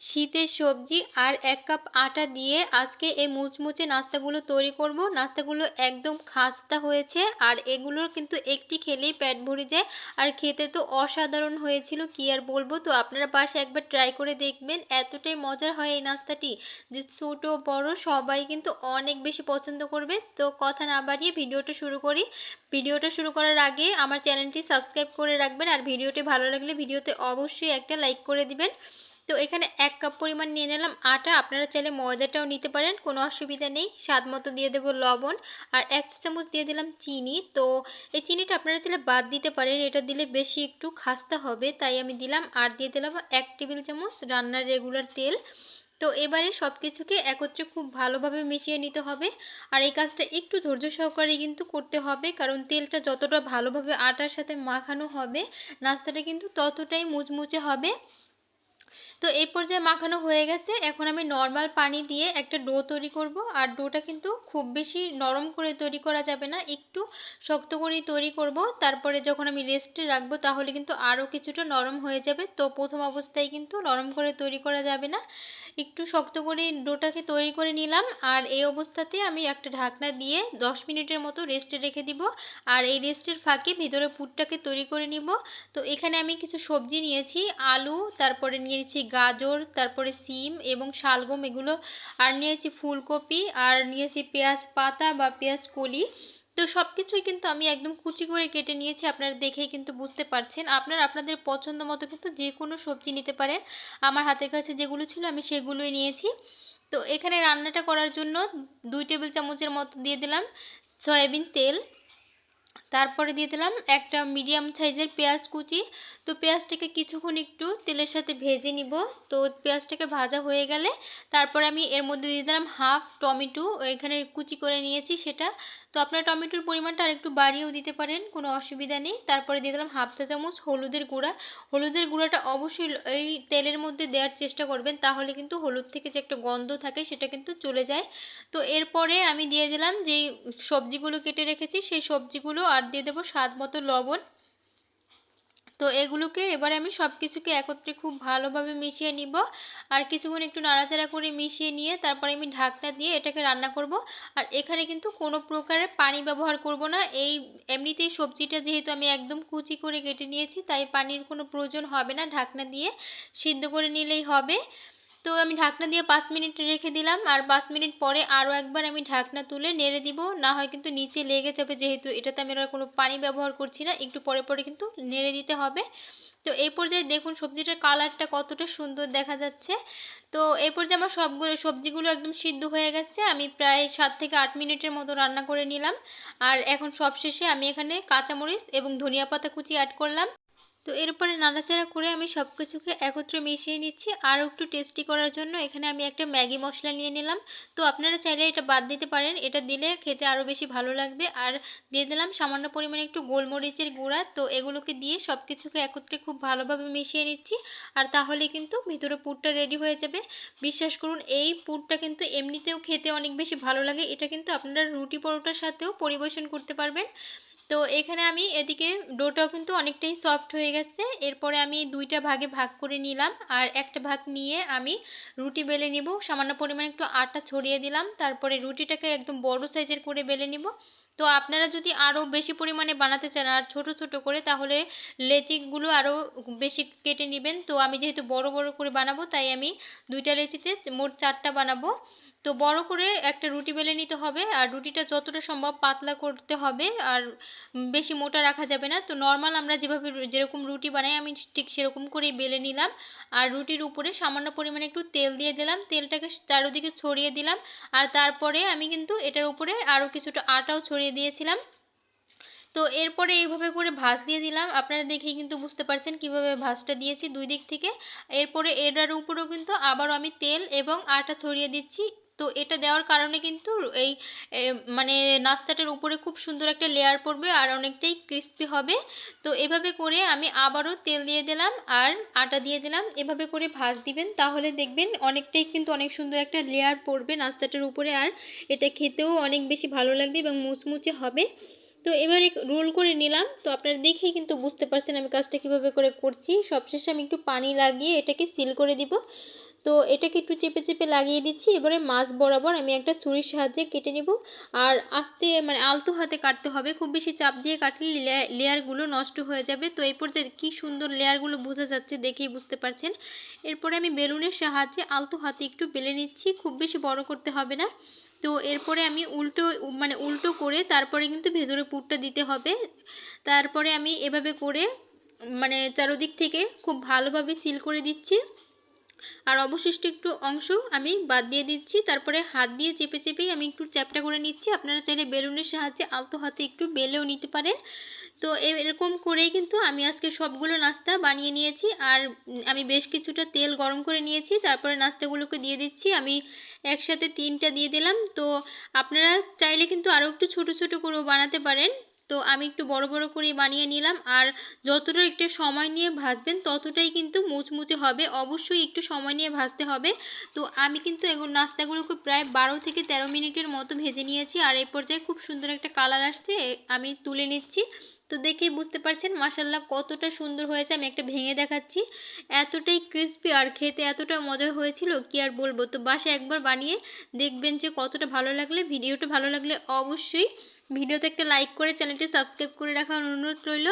শীতের সবজি আর এক কাপ আটা দিয়ে আজকে এই মুচমুচে নাস্তাগুলো তৈরি করব। নাস্তাগুলো একদম খাস্তা হয়েছে আর এগুলোর কিন্তু একটি খেলেই পেট ভরে যায়। আর খেতে তো অসাধারণ হয়েছিল, কি আর বলব? তো আপনারা পাশে একবার ট্রাই করে দেখবেন, এতটাই মজার হয় এই নাস্তাটি যে ছোটো, বড় সবাই কিন্তু অনেক বেশি পছন্দ করবে। তো কথা না বাড়িয়ে ভিডিওটা শুরু করি। ভিডিওটা শুরু করার আগে আমার চ্যানেলটি সাবস্ক্রাইব করে রাখবেন আর ভিডিওটি ভালো লাগলে ভিডিওতে অবশ্যই একটা লাইক করে দিবেন। তো এখানে এক কাপ পরিমাণ নিয়ে নিলাম আটা। আপনারা চাইলে ময়দাটাও নিতে পারেন, কোনো অসুবিধা নেই। স্বাদ মতো দিয়ে দেবো লবণ আর এক চামচ দিয়ে দিলাম চিনি। তো এই চিনিটা আপনারা চাইলে বাদ দিতে পারেন, এটা দিলে বেশি একটু খাস্তা হবে। তাই আমি দিলাম আর দিয়ে দিলাম এক টেবিল চামচ রান্নার রেগুলার তেল। তো এবারে সব কিছুকে একত্রে খুব ভালোভাবে মিশিয়ে নিতে হবে। আর এই কাজটা একটু ধৈর্য সহকারে কিন্তু করতে হবে, কারণ তেলটা যতটা ভালোভাবে আটার সাথে মাখানো হবে, নাস্তাটা কিন্তু ততটাই মুচমুচে হবে। তো এই পর্যায়ে মাখানো হয়ে গেছে। এখন আমি নর্মাল পানি দিয়ে একটা ডো তৈরি করব। আর ডোটা কিন্তু খুব বেশি নরম করে তৈরি করা যাবে না। একটু শক্ত করেই তৈরি করব। তারপরে যখন আমি রেস্টে রাখব, তাহলে কিন্তু আরও কিছুটা নরম হয়ে যাবে। তো প্রথম অবস্থায় কিন্তু নরম করে তৈরি করা যাবে না। একটু শক্ত করে ডোটাকে তৈরি করে নিলাম। আর এই অবস্থাতে আমি একটা ঢাকনা দিয়ে 10 মিনিটের মতো রেস্টে রেখে দিব। আর এই রেস্টের ফাঁকে ভিতরে পুরটাকে তৈরি করে নিব। তো এখানে আমি কিছু সবজি নিয়েছি, আলু, তারপরে নিয়েছি গাজর, তারপরে সিম এবং শালগম এগুলো, আর নিয়েছি ফুলকপি, আর নিয়েছি পেঁয়াজ পাতা বা পেঁয়াজ কলি। তো সব কিছুই কিন্তু আমি একদম কুচি করে কেটে নিয়েছি, আপনারা দেখেই কিন্তু বুঝতে পারছেন। আপনারা আপনাদের পছন্দ মতো কিন্তু যে কোনো সবজি নিতে পারেন। আমার হাতের কাছে যেগুলো ছিল আমি সেগুলোই নিয়েছি। তো এখানে রান্নাটা করার জন্য দুই টেবিল চামচের মতো দিয়ে দিলাম সয়াবিন তেল। তারপরে দিয়ে দিলাম একটা মিডিয়াম সাইজের পেঁয়াজ কুচি। তো পেঁয়াজটাকে কিছুক্ষণ একটু তেলের সাথে ভেজে নিব। তো পেঁয়াজটাকে ভাজা হয়ে গেলে তারপরে আমি এর মধ্যে দিয়ে দিলাম হাফ টমেটো। এখানে কুচি করে নিয়েছি সেটা। তো আপনার টমেটোর পরিমাণটা আরেকটু বাড়িয়েও দিতে পারেন, কোনো অসুবিধা নেই। তারপরে দিয়ে দিলাম হাফ চা চামচ হলুদের গুঁড়া। হলুদের গুঁড়াটা অবশ্যই এই তেলের মধ্যে দেওয়ার চেষ্টা করবেন, তাহলে কিন্তু হলুদ থেকে যে একটা গন্ধ থাকে সেটা কিন্তু চলে যায়। তো এরপরে আমি দিয়ে দিলাম যেই সবজিগুলো কেটে রেখেছি, সেই সবজিগুলো আর দিয়ে দেবো স্বাদ মতো লবণ। তো এগুলোকে এবার আমি সব কিছুকে একত্রে খুব ভালোভাবে মিশিয়ে নিব। আর কিছুক্ষণ একটু নাড়াচাড়া করে মিশিয়ে নিয়ে তারপরে আমি ঢাকনা দিয়ে এটাকে রান্না করব। আর এখানে কিন্তু কোনো প্রকারের পানি ব্যবহার করব না। এই এমনিতেই সবজিটা যেহেতু আমি একদম কুচি করে কেটে নিয়েছি, তাই পানির কোনো প্রয়োজন হবে না ঢাকনা দিয়ে। সিদ্ধ করে নিলেই হবে। তো আমি ঢাকনা দিয়ে পাঁচ মিনিট রেখে দিলাম আর পাঁচ মিনিট পরে আরও একবার আমি ঢাকনা তুলে নেড়ে দিব। না হয় কিন্তু নিচে লেগে যাবে যেহেতু এটাতে আমি আর কোনো পানি ব্যবহার করছি না, একটু পরে পরে কিন্তু নেড়ে দিতে হবে। তো এই পর্যায়ে দেখুন সবজিটার কালারটা কতটা সুন্দর দেখা যাচ্ছে। তো এই পর্যায়ে আমার সবগুলো, সবজিগুলো একদম সিদ্ধ হয়ে গেছে। আমি প্রায় সাত থেকে আট মিনিটের মতো রান্না করে নিলাম। আর এখন সবশেষে আমি এখানে কাঁচামরিচ এবং ধনিয়া পাতা কুচি অ্যাড করলাম। তো এরপরে নাড়াচাড়া করে আমি সব কিছুকে একত্রে মিশিয়ে নিচ্ছি। আর একটু টেস্টি করার জন্য এখানে আমি একটা ম্যাগি মশলা নিয়ে নিলাম। তো আপনারা চাইলে এটা বাদ দিতে পারেন। এটা দিলে খেতে আরও বেশি ভালো লাগবে। আর দিয়ে দিলাম সামান্য পরিমাণে একটু গোলমরিচের গুঁড়া। তো এগুলোকে দিয়ে সব কিছুকে একত্রে খুব ভালোভাবে মিশিয়ে নিচ্ছি। আর তাহলে কিন্তু ভিতরে পুরটা রেডি হয়ে যাবে। বিশ্বাস করুন, এই পুরটা কিন্তু এমনিতেও খেতে অনেক বেশি ভালো লাগে। এটা কিন্তু আপনারা রুটি পরোটার সাথেও পরিবেশন করতে পারবেন। তো এখানে আমি এদিকে ডোটাও কিন্তু অনেকটাই সফট হয়ে গেছে। এরপরে আমি দুইটা ভাগে ভাগ করে নিলাম। আর একটা ভাগ নিয়ে আমি রুটি বেলে নিব। সামান্য পরিমাণে একটু আটা ছড়িয়ে দিলাম। তারপরে রুটিটাকে একদম বড় সাইজের করে বেলে নিব। তো আপনারা যদি আরও বেশি পরিমাণে বানাতে চান আর ছোট ছোট করে, তাহলে লেচিগুলো আরও বেশি কেটে নেবেন। তো আমি যেহেতু বড় বড় করে বানাবো, তাই আমি দুইটা লেচিতে মোট চারটা বানাবো। তো বড় করে একটা রুটি বেলে নিতে হবে। আর রুটিটা যতটা সম্ভব পাতলা করতে হবে। আর বেশি মোটা রাখা যাবে না। তো নর্মাল আমরা যেভাবে যেরকম রুটি বানাই, আমি ঠিক সেরকম করেই বেলে নিলাম। আর রুটির উপরে সামান্য পরিমাণে একটু তেল দিয়ে দিলাম। তেলটাকে চারোদিকে ছড়িয়ে দিলাম। আর তারপরে আমি কিন্তু এটার উপরে আরও কিছুটা আটাও ছড়িয়ে দিয়েছিলাম। তো এরপরে এইভাবে করে ভাঁজ দিয়ে দিলাম। আপনারা দেখেই কিন্তু বুঝতে পারছেন কীভাবে ভাঁজটা দিয়েছি দুই দিক থেকে। এরপরে এটার উপরেও কিন্তু আবারও আমি তেল এবং আটা ছড়িয়ে দিচ্ছি। তো এটা দেওয়ার কারণে কিন্তু এই মানে নাস্তাটার উপরে খুব সুন্দর একটা লেয়ার পড়বে আর অনেকটাই ক্রিস্পি হবে। তো এভাবে করে আমি আবারও তেল দিয়ে দিলাম আর আটা দিয়ে দিলাম। এভাবে করে ভাজ দিবেন তাহলে দেখবেন অনেকটাই কিন্তু অনেক সুন্দর একটা লেয়ার পড়বে নাস্তাটার উপরে আর এটা খেতেও অনেক বেশি ভালো লাগবে এবং মুচমুচে হবে। তো এবারে রোল করে নিলাম। তো আপনারা দেখেই কিন্তু বুঝতে পারছেন আমি কাজটা কীভাবে করে করছি। সবশেষে আমি একটু পানি লাগিয়ে এটাকে সিল করে দিব। তো এটাকে একটু চেপে চেপে লাগিয়ে দিচ্ছি। এবারে মাছ বরাবর আমি একটা ছুরির সাহায্যে কেটে নেব। আর আস্তে মানে আলতো হাতে কাটতে হবে। খুব বেশি চাপ দিয়ে কাটলে লেয়ারগুলো নষ্ট হয়ে যাবে। তো এই পর্যায়ে কী সুন্দর লেয়ারগুলো বোঝা যাচ্ছে দেখেই বুঝতে পারছেন। এরপরে আমি বেলুনের সাহায্যে আলতো হাতে একটু বেলে নিচ্ছি। খুব বেশি বড় করতে হবে না। তো এরপরে আমি উল্টো মানে উল্টো করে তারপরে কিন্তু ভেতরে পুরটা দিতে হবে। তারপরে আমি এভাবে করে মানে চারোদিক থেকে খুব ভালোভাবে সিল করে দিচ্ছি। আর অবশিষ্ট একটু অংশ আমি বাদ দিয়ে দিচ্ছি। তারপরে হাত দিয়ে চেপে চেপেই আমি একটু চ্যাপটা করে নিচ্ছি। আপনারা চাইলে বেলুনের সাহায্যে আলতো হাতে একটু বেলেও নিতে পারেন। তো এরকম করেই কিন্তু আমি আজকে সবগুলো নাস্তা বানিয়ে নিয়েছি। আর আমি বেশ কিছুটা তেল গরম করে নিয়েছি। তারপরে নাস্তাগুলোকে দিয়ে দিচ্ছি। আমি একসাথে তিনটা দিয়ে দিলাম। তো আপনারা চাইলে কিন্তু আরও একটু ছোট ছোট করেও বানাতে পারেন। তো আমি একটু বড় বড় করে বানিয়ে নিলাম। আর যতটা একটু সময় নিয়ে ভাজবেন, ততটাই কিন্তু মুচমুচে হবে। অবশ্যই একটু সময় নিয়ে ভাজতে হবে। তো আমি কিন্তু এগুলো নাস্তাগুলোকে প্রায় বারো থেকে তেরো মিনিটের মতো ভেজে নিয়েছি। আর এই পর্যায়ে খুব সুন্দর একটা কালার আসছে। আমি তুলে নিচ্ছি। তো দেখেই বুঝতে পারছেন মাসাল্লাহ কতটা সুন্দর হয়েছে। আমি একটা ভেঙে দেখাচ্ছি। এতটাই ক্রিস্পি আর খেতে এতটা মজা হয়েছিল, কি আর বলব? তো বাসা একবার বানিয়ে দেখবেন যে কতটা ভালো লাগলে, ভিডিওটা ভালো লাগলে অবশ্যই ভিডিওতে একটা লাইক করে চ্যানেলটি সাবস্ক্রাইব করে রাখার অনুরোধ রইল।